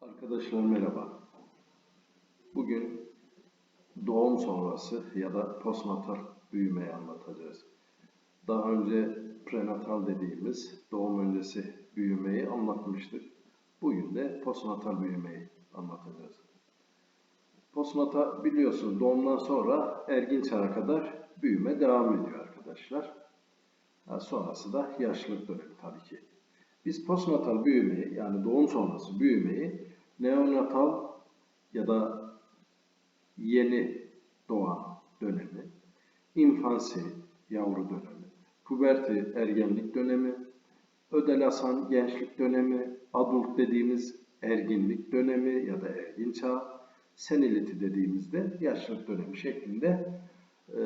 Arkadaşlar merhaba. Bugün doğum sonrası ya da postnatal büyümeyi anlatacağız. Daha önce prenatal dediğimiz doğum öncesi büyümeyi anlatmıştık. Bugün de postnatal büyümeyi anlatacağız. Postnatal biliyorsun doğumdan sonra ergin çağa kadar büyüme devam ediyor arkadaşlar. Ha, sonrası da yaşlılık dönemi tabii ki. Biz postnatal büyümeyi yani doğum sonrası büyümeyi neonatal ya da yeni doğan dönemi, infansi yavru dönemi, puberti ergenlik dönemi, ödelasan gençlik dönemi, adult dediğimiz erginlik dönemi ya da ergin çağ, senility dediğimizde yaşlılık dönemi şeklinde eee,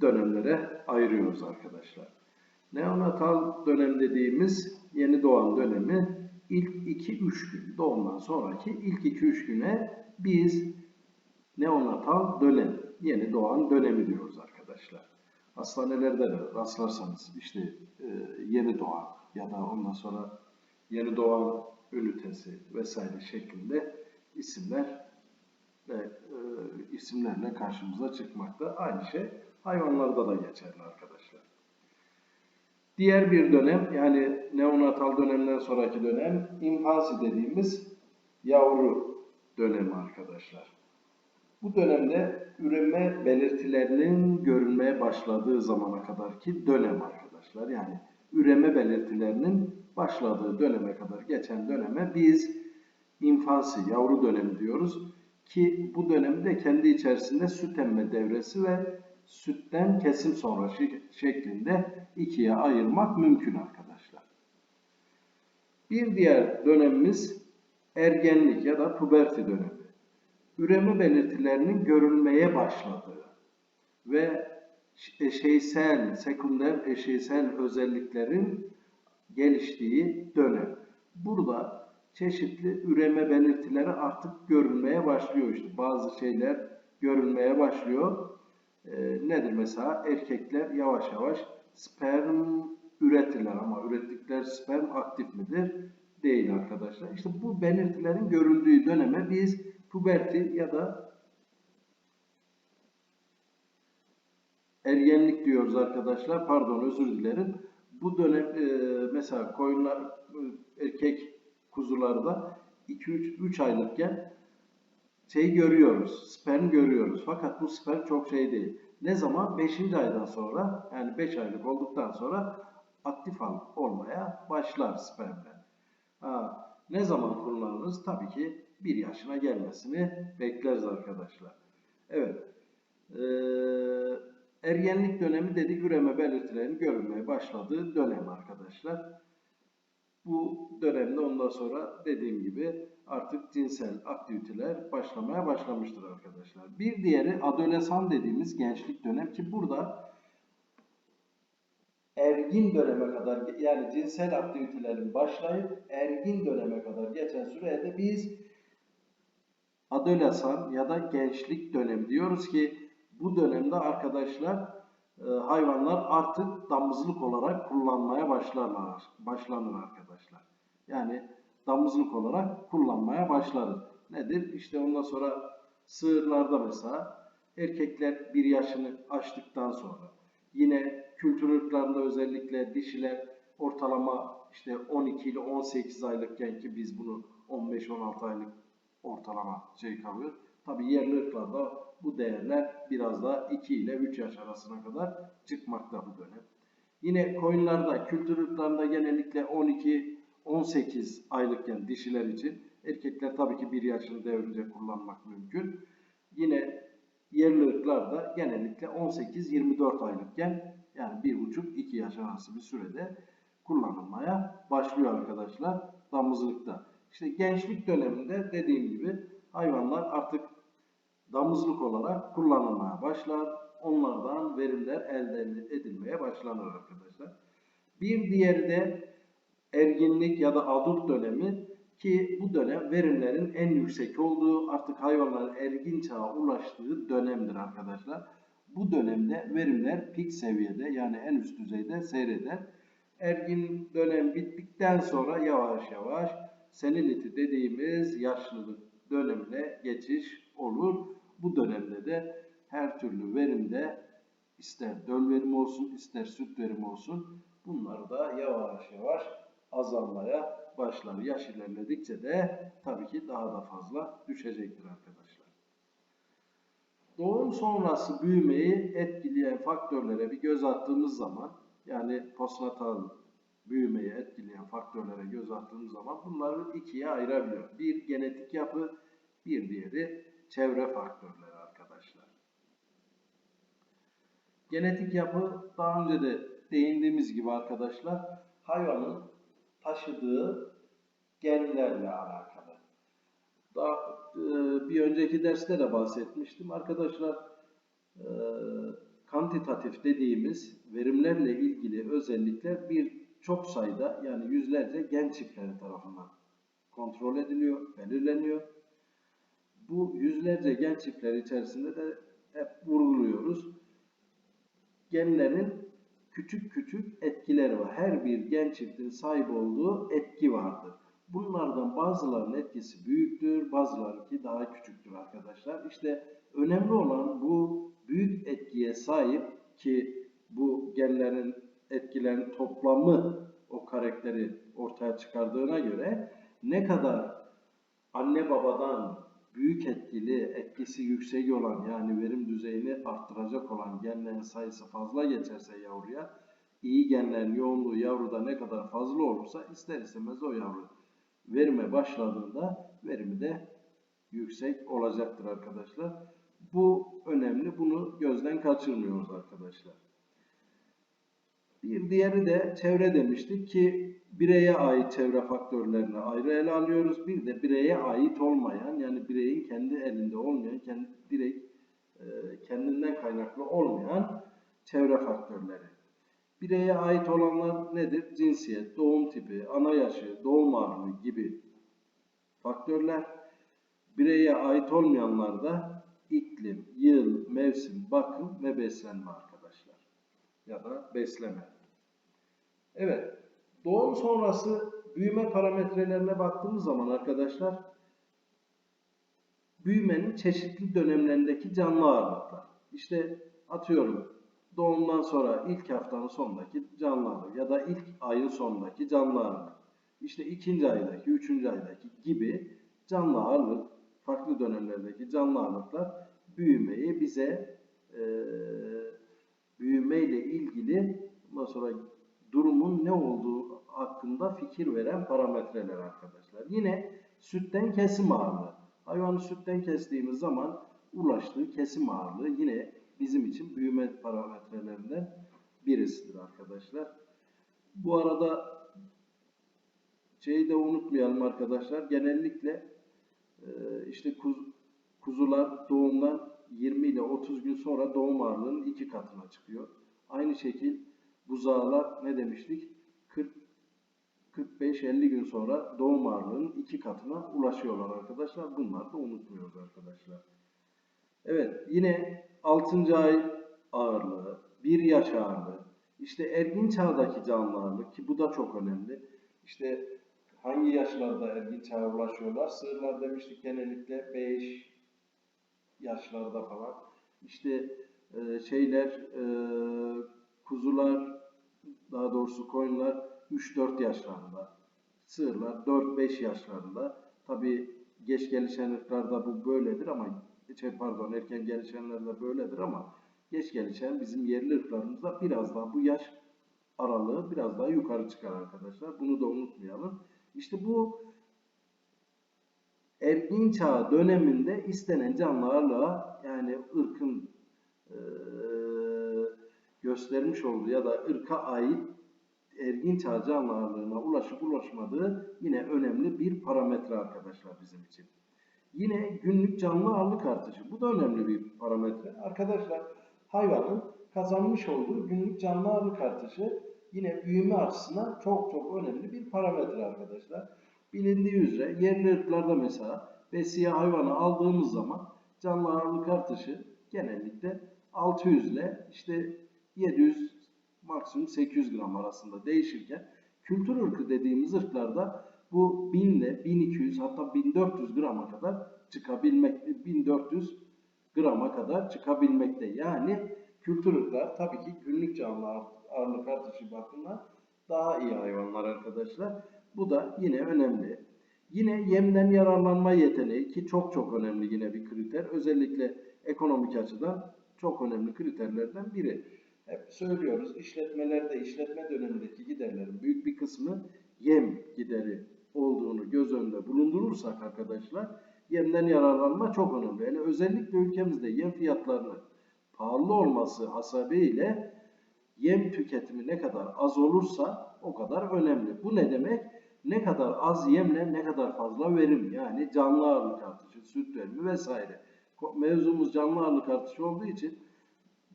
dönemlere ayırıyoruz arkadaşlar. Neonatal dönem dediğimiz yeni doğan dönemi ilk 2-3 gün doğumdan sonraki ilk 2-3 güne biz neonatal dönem, yeni doğan dönemi diyoruz arkadaşlar. Hastanelerde de rastlarsanız işte e, yeni doğan ya da ondan sonra yeni doğan ünitesi vesaire şeklinde isimler ve e, isimlerle karşımıza çıkmakta. Aynı şey hayvanlarda da geçerli arkadaşlar. Diğer bir dönem yani neonatal dönemden sonraki dönem infansi dediğimiz yavru dönemi arkadaşlar. Bu dönemde üreme belirtilerinin görünmeye başladığı zamana kadarki dönem arkadaşlar. Yani üreme belirtilerinin başladığı döneme kadar geçen döneme biz infansi, yavru dönemi diyoruz. Ki bu dönemde kendi içerisinde süt emme devresi ve sütten kesim sonrası şeklinde ikiye ayırmak mümkün arkadaşlar. Bir diğer dönemimiz ergenlik ya da puberti dönemi. Üreme belirtilerinin görülmeye başladığı ve eşeysel, sekonder eşeysel özelliklerin geliştiği dönem. Burada çeşitli üreme belirtileri artık görülmeye başlıyor işte. Bazı şeyler görülmeye başlıyor. Ee, nedir mesela? Erkekler yavaş yavaş sperm üretirler ama ürettikleri sperm aktif midir? Değil arkadaşlar. İşte bu belirtilerin görüldüğü döneme biz puberti ya da ergenlik diyoruz arkadaşlar. Pardon özür dilerim. Bu dönem e, mesela koyunlar e, erkek kuzularda 2-3 aylıkken şey görüyoruz, sperm görüyoruz. Fakat bu sperm çok şey değil. Ne zaman? 5. aydan sonra, yani 5 aylık olduktan sonra aktif olmaya başlar spermler. Ne zaman kullanırız? Tabii ki 1 yaşına gelmesini bekleriz arkadaşlar. Evet. Ee, ergenlik dönemi dedik üreme belirtilerinin görülmeye başladığı dönem arkadaşlar. Bu dönemde ondan sonra dediğim gibi artık cinsel aktiviteler başlamaya başlamıştır arkadaşlar. Bir diğeri adolesan dediğimiz gençlik dönem ki burada ergin döneme kadar yani cinsel aktivitelerin başlayıp ergin döneme kadar geçen sürede biz adolesan ya da gençlik dönemi diyoruz ki bu dönemde arkadaşlar e, hayvanlar artık damızlık olarak kullanmaya başlarlar, başlanır arkadaşlar. Yani damızlık olarak kullanmaya başlarız. Nedir? İşte ondan sonra sığırlarda mesela erkekler bir yaşını aştıktan sonra yine kültür ırklarında özellikle dişiler ortalama işte 12 ile 18 aylıkken ki biz bunu 15-16 aylık ortalama şey kalıyor. Tabi yerli ırklarda bu değerler biraz daha 2 ile 3 yaş arasına kadar çıkmakta bu dönem. Yine koyunlarda, kültür ırklarında genellikle 12 18 aylıkken dişiler için erkekler tabii ki 1 yaşını devirince kullanmak mümkün. Yine yerli ırklarda genellikle 18-24 aylıkken yani 1,5-2 yaş arası bir sürede kullanılmaya başlıyor arkadaşlar damızlıkta. İşte gençlik döneminde dediğim gibi hayvanlar artık damızlık olarak kullanılmaya başlar. Onlardan verimler elde edilmeye başlanır arkadaşlar. Bir diğeri de erginlik ya da adult dönemi ki bu dönem verimlerin en yüksek olduğu artık hayvanların ergin çağa ulaştığı dönemdir arkadaşlar. Bu dönemde verimler pik seviyede yani en üst düzeyde seyreder. Ergin dönem bittikten sonra yavaş yavaş senility dediğimiz yaşlılık dönemine geçiş olur. Bu dönemde de her türlü verimde ister döl verimi olsun ister süt verimi olsun bunlar da yavaş yavaş azalmaya başlar. Yaş ilerledikçe de tabii ki daha da fazla düşecektir arkadaşlar. Doğum sonrası büyümeyi etkileyen faktörlere bir göz attığımız zaman yani postnatal büyümeyi etkileyen faktörlere göz attığımız zaman bunları ikiye ayırabiliyor. Bir genetik yapı, bir diğeri çevre faktörleri arkadaşlar. Genetik yapı daha önce de değindiğimiz gibi arkadaşlar hayvanın taşıdığı genlerle alakalı. Daha e, bir önceki derste de bahsetmiştim arkadaşlar. E, kantitatif dediğimiz verimlerle ilgili özellikler bir çok sayıda yani yüzlerce gen çiftleri tarafından kontrol ediliyor, belirleniyor. Bu yüzlerce gen çiftleri içerisinde de hep vurguluyoruz. Genlerin küçük küçük etkileri var. Her bir gen çiftin sahip olduğu etki vardır. Bunlardan bazılarının etkisi büyüktür, bazılarınki daha küçüktür arkadaşlar. İşte önemli olan bu büyük etkiye sahip ki bu genlerin etkilerin toplamı o karakteri ortaya çıkardığına göre ne kadar anne babadan büyük etkili, etkisi yüksek olan yani verim düzeyini arttıracak olan genlerin sayısı fazla geçerse yavruya, iyi genlerin yoğunluğu yavruda ne kadar fazla olursa ister istemez o yavru verime başladığında verimi de yüksek olacaktır arkadaşlar. Bu önemli. Bunu gözden kaçırmıyoruz arkadaşlar. Bir diğeri de çevre demiştik ki bireye ait çevre faktörlerini ayrı ele alıyoruz. Bir de bireye ait olmayan yani bireyin kendi elinde olmayan, kendi direkt e, kendinden kaynaklı olmayan çevre faktörleri. Bireye ait olanlar nedir? Cinsiyet, doğum tipi, ana yaşı, doğum ağırlığı gibi faktörler. Bireye ait olmayanlar da iklim, yıl, mevsim, bakım ve beslenme arkadaşlar. Ya da besleme. Evet, doğum sonrası büyüme parametrelerine baktığımız zaman arkadaşlar, büyümenin çeşitli dönemlerindeki canlı ağırlıklar. İşte atıyorum doğumdan sonra ilk haftanın sonundaki canlı ağırlık ya da ilk ayın sonundaki canlı ağırlık. İşte ikinci aydaki, üçüncü aydaki gibi canlı ağırlık, farklı dönemlerdeki canlı ağırlıklar büyümeyi bize e, büyümeyle ilgili ondan sonra durumun ne olduğu hakkında fikir veren parametreler arkadaşlar. Yine sütten kesim ağırlığı. Hayvanı sütten kestiğimiz zaman ulaştığı kesim ağırlığı yine bizim için büyüme parametrelerinden birisidir arkadaşlar. Bu arada şeyi de unutmayalım arkadaşlar. Genellikle e, işte kuz, kuzular doğumdan 20 ile 30 gün sonra doğum ağırlığının iki katına çıkıyor. Aynı şekil buzağlar ne demiştik? 40 45-50 gün sonra doğum ağırlığının iki katına ulaşıyorlar arkadaşlar. Bunları da unutmuyoruz arkadaşlar. Evet yine 6. ay ağırlığı, 1 yaş ağırlığı, işte ergin çağdaki canlı ki bu da çok önemli. İşte hangi yaşlarda ergin çağa ulaşıyorlar? Sığırlar demiştik genellikle 5 yaşlarda falan. İşte e, şeyler e, kuzular daha doğrusu koyunlar 3-4 yaşlarında. Sığırlar 4-5 yaşlarında. Tabi geç gelişen ırklarda bu böyledir ama şey pardon erken gelişenlerde böyledir ama geç gelişen bizim yerli ırklarımızda biraz daha bu yaş aralığı biraz daha yukarı çıkar arkadaşlar. Bunu da unutmayalım. İşte bu ergin çağ döneminde istenen canlı ağırlığa yani ırkın e, göstermiş olduğu ya da ırka ait ergin canlı ağırlığına ulaşıp ulaşmadığı yine önemli bir parametre arkadaşlar bizim için. Yine günlük canlı ağırlık artışı. Bu da önemli bir parametre. Arkadaşlar hayvanın kazanmış olduğu günlük canlı ağırlık artışı yine büyüme açısından çok çok önemli bir parametre arkadaşlar. Bilindiği üzere yerli ırklarda mesela besiye hayvanı aldığımız zaman canlı ağırlık artışı genellikle 600 ile işte 700 maksimum 800 gram arasında değişirken kültür ırkı dediğimiz ırklarda bu 1000 ile 1200 hatta 1400 grama kadar çıkabilmekte. 1400 grama kadar çıkabilmekte. Yani kültür ırklar tabii ki günlük canlı ağır- ağırlık artışı bakımından daha iyi hayvanlar arkadaşlar. Bu da yine önemli. Yine yemden yararlanma yeteneği ki çok çok önemli yine bir kriter. Özellikle ekonomik açıdan çok önemli kriterlerden biri. Hep söylüyoruz işletmelerde işletme dönemindeki giderlerin büyük bir kısmı yem gideri olduğunu göz önünde bulundurursak arkadaşlar yemden yararlanma çok önemli. Yani özellikle ülkemizde yem fiyatlarının pahalı olması hasebiyle yem tüketimi ne kadar az olursa o kadar önemli. Bu ne demek? Ne kadar az yemle ne kadar fazla verim yani canlı ağırlık artışı, süt verimi vesaire. Mevzumuz canlı ağırlık artışı olduğu için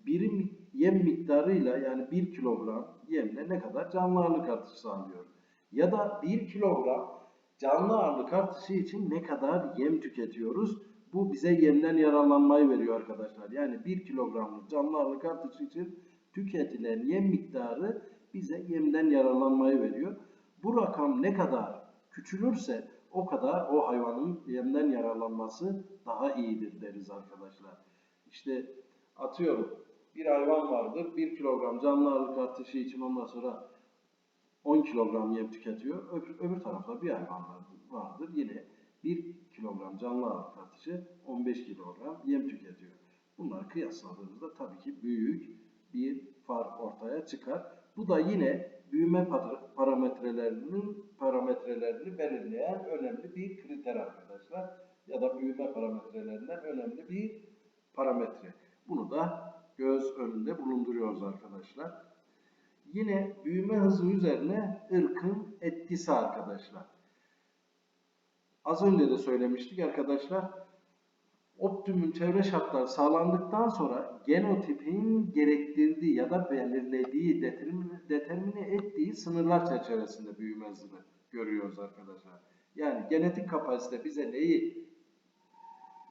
birim yem miktarıyla yani 1 kilogram yemle ne kadar canlı ağırlık artışı sağlıyor. Ya da 1 kilogram canlı ağırlık artışı için ne kadar yem tüketiyoruz? Bu bize yemden yararlanmayı veriyor arkadaşlar. Yani 1 kilogramlık canlı ağırlık artışı için tüketilen yem miktarı bize yemden yararlanmayı veriyor. Bu rakam ne kadar küçülürse o kadar o hayvanın yemden yararlanması daha iyidir deriz arkadaşlar. İşte atıyorum bir hayvan vardır 1 kilogram canlı ağırlık artışı için ondan sonra 10 kilogram yem tüketiyor. Öbür, öbür tarafta bir hayvan vardır, yine 1 kilogram canlı ağırlık artışı 15 kilogram yem tüketiyor. Bunları kıyasladığımızda tabii ki büyük bir fark ortaya çıkar. Bu da yine büyüme par- parametrelerinin parametrelerini belirleyen önemli bir kriter arkadaşlar. Ya da büyüme parametrelerinden önemli bir parametre. Bunu da göz önünde bulunduruyoruz arkadaşlar. Yine büyüme hızı üzerine ırkın etkisi arkadaşlar. Az önce de söylemiştik arkadaşlar. Optimum çevre şartları sağlandıktan sonra genotipin gerektirdiği ya da belirlediği, determine, determine ettiği sınırlar çerçevesinde büyüme hızını görüyoruz arkadaşlar. Yani genetik kapasite bize neyi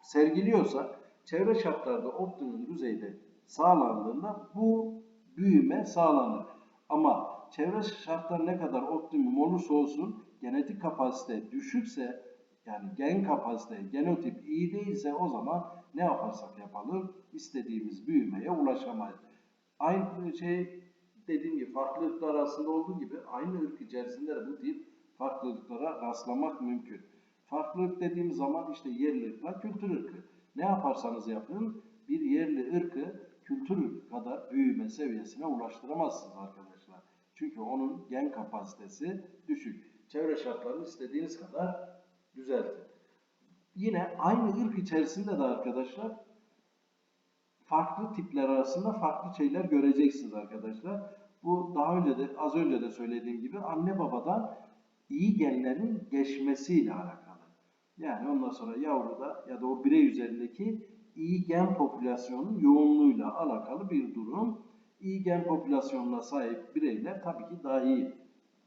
sergiliyorsa çevre şartlarda optimum düzeyde sağlandığında bu büyüme sağlanır. Ama çevre şartları ne kadar optimum olursa olsun genetik kapasite düşükse yani gen kapasite, genotip iyi değilse o zaman ne yaparsak yapalım istediğimiz büyümeye ulaşamayız. Aynı şey dediğim gibi farklı ırklar arasında olduğu gibi aynı ırk içerisinde de bu tip farklılıklara rastlamak mümkün. Farklı ırk dediğim zaman işte yerli ırkla kültür ırkı. Ne yaparsanız yapın bir yerli ırkı kültür ırkı kadar büyüme seviyesine ulaştıramazsınız arkadaşlar. Çünkü onun gen kapasitesi düşük. Çevre şartlarını istediğiniz kadar düzeltin. Yine aynı ırk içerisinde de arkadaşlar farklı tipler arasında farklı şeyler göreceksiniz arkadaşlar. Bu daha önce de az önce de söylediğim gibi anne babadan iyi genlerin geçmesiyle alakalı. Yani ondan sonra yavruda ya da o birey üzerindeki iyi gen popülasyonun yoğunluğuyla alakalı bir durum. İyi gen popülasyonuna sahip bireyler tabii ki daha iyi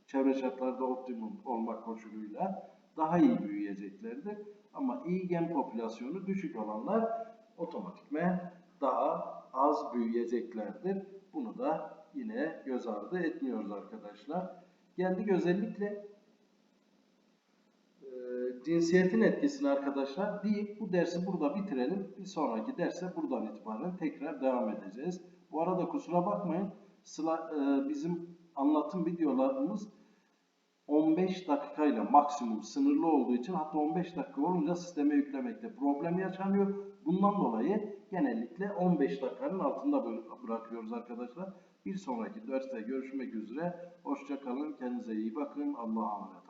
çevre şartlarda optimum olmak koşuluyla daha iyi büyüyeceklerdir. Ama iyi gen popülasyonu düşük olanlar otomatikmen daha az büyüyeceklerdir. Bunu da yine göz ardı etmiyoruz arkadaşlar. Geldik özellikle cinsiyetin etkisini arkadaşlar deyip bu dersi burada bitirelim. Bir sonraki derse buradan itibaren tekrar devam edeceğiz. Bu arada kusura bakmayın e, bizim anlatım videolarımız 15 dakikayla maksimum sınırlı olduğu için hatta 15 dakika olunca sisteme yüklemekte problem yaşanıyor. Bundan dolayı genellikle 15 dakikanın altında bıra- bırakıyoruz arkadaşlar. Bir sonraki derste görüşmek üzere. Hoşça kalın. Kendinize iyi bakın. Allah'a emanet.